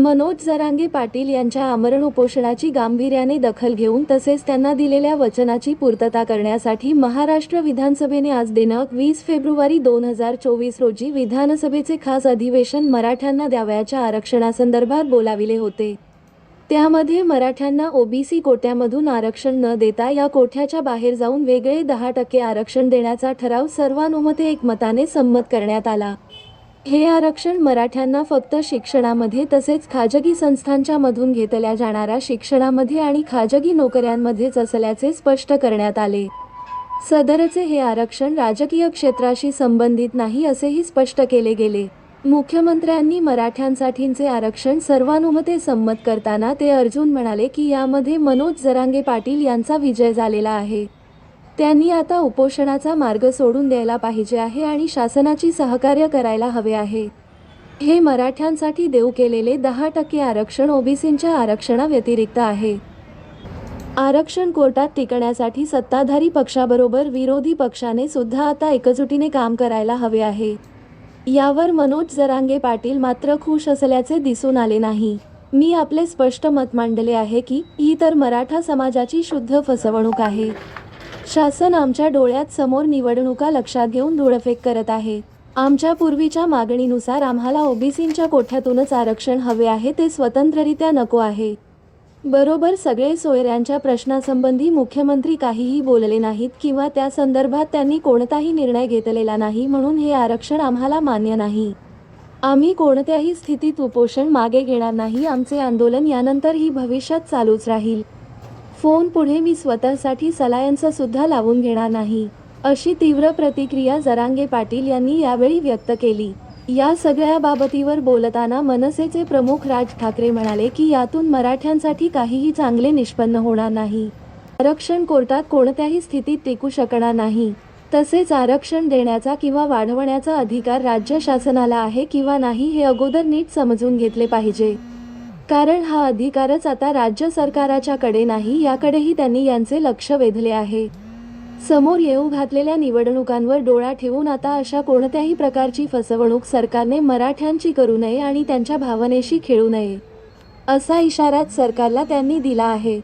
मनोज जरांगे पाटील यांच्या आमरण उपोषणाची गांभीर्याने दखल घेऊन तसेच त्यांना दिलेल्या वचनाची पूर्तता करण्यासाठी महाराष्ट्र विधानसभेने आज दिनांक वीस फेब्रुवारी दोन हजार चोवीस रोजी विधानसभेचे खास अधिवेशन मराठ्यांना द्यावयाच्या आरक्षणासंदर्भात बोलाविले होते. त्यामध्ये मराठ्यांना ओबीसी कोट्यामधून आरक्षण न देता या कोठ्याच्या बाहेर जाऊन वेगळे दहा टक्के आरक्षण देण्याचा ठराव सर्वानुमते एकमताने संमत करण्यात आला. हे आरक्षण मराठ्यांना फक्त शिक्षणामध्ये तसेच खाजगी संस्थांच्या मधून घेतल्या जाणाऱ्या शिक्षणामध्ये आणि खाजगी नोकऱ्यांमध्येच असल्याचे स्पष्ट करण्यात आले. सदरचे हे आरक्षण राजकीय क्षेत्राशी संबंधित नाही असेही स्पष्ट केले गेले. मुख्यमंत्र्यांनी मराठ्यांसाठीचे आरक्षण सर्वानुमते संमत करताना ते अर्जुन म्हणाले की यामध्ये मनोज जरांगे पाटील यांचा विजय झालेला आहे. त्यांनी आता उपोषणाचा मार्ग सोडून द्यायला पाहिजे आहे आणि शासनाची सहकार्य करायला हवे आहे. हे मराठ्यांसाठी देऊ केलेले दहा टक्के आरक्षण ओबीसींच्या आरक्षणाव्यतिरिक्त आहे. आरक्षण कोर्टात टिकण्यासाठी सत्ताधारी पक्षाबरोबर विरोधी पक्षाने सुद्धा आता एकजुटीने काम करायला हवे आहे. यावर मनोज जरांगे पाटील मात्र खुश असल्याचे दिसून आले नाही. मी आपले स्पष्ट मत मांडले आहे की ही तर मराठा समाजाची शुद्ध फसवणूक आहे. शासन आमच्या डोळ्यात समोर निवडणुका लक्षात घेऊन धुळफेक करत आहे. आमच्या पूर्वीच्या मागणीनुसार आम्हाला ओबीसींच्या कोठ्यातूनच आरक्षण हवे आहे ते स्वतंत्ररित्या नको आहे. बरोबर सगळे सोयऱ्यांच्या प्रश्नासंबंधी मुख्यमंत्री काहीही बोलले नाहीत किंवा त्या संदर्भात त्यांनी कोणताही निर्णय घेतलेला नाही म्हणून हे आरक्षण आम्हाला मान्य नाही. आम्ही कोणत्याही स्थितीत उपोषण मागे घेणार नाही आमचे आंदोलन यानंतरही भविष्यात चालूच राहील. फोन पुढे मी स्वतःसाठी सलायांचा सुद्धा लावून घेणार नाही. अशी तीव्र प्रतिक्रिया जरांगे पाटील यांनी यावेळी व्यक्त केली. या सगळ्या बाबतीवर बोलताना मनसेचे प्रमुख राज ठाकरे म्हणाले की यातून मराठ्यांसाठी काहीही चांगले निष्पन्न होणार नाही. आरक्षण कोर्टात कोणत्याही स्थितीत टिकू शकणार नाही. तसेच आरक्षण देण्याचा किंवा वाढवण्याचा अधिकार राज्य शासनाला आहे किंवा नाही हे अगोदर नीट समजून घेतले पाहिजे. कारण हा अधिकारच आता राज्य सरकाराच्या कडे नाही याकडेही त्यांनी यांचे लक्ष वेधले आहे. समोर येऊ घातलेल्या निवडणुकांवर डोळा ठेवून आता अशा कोणत्याही प्रकारची फसवणूक सरकारने मराठ्यांची करू नये आणि त्यांच्या भावनेशी खेळू नये असा इशाराच सरकारला त्यांनी दिला आहे.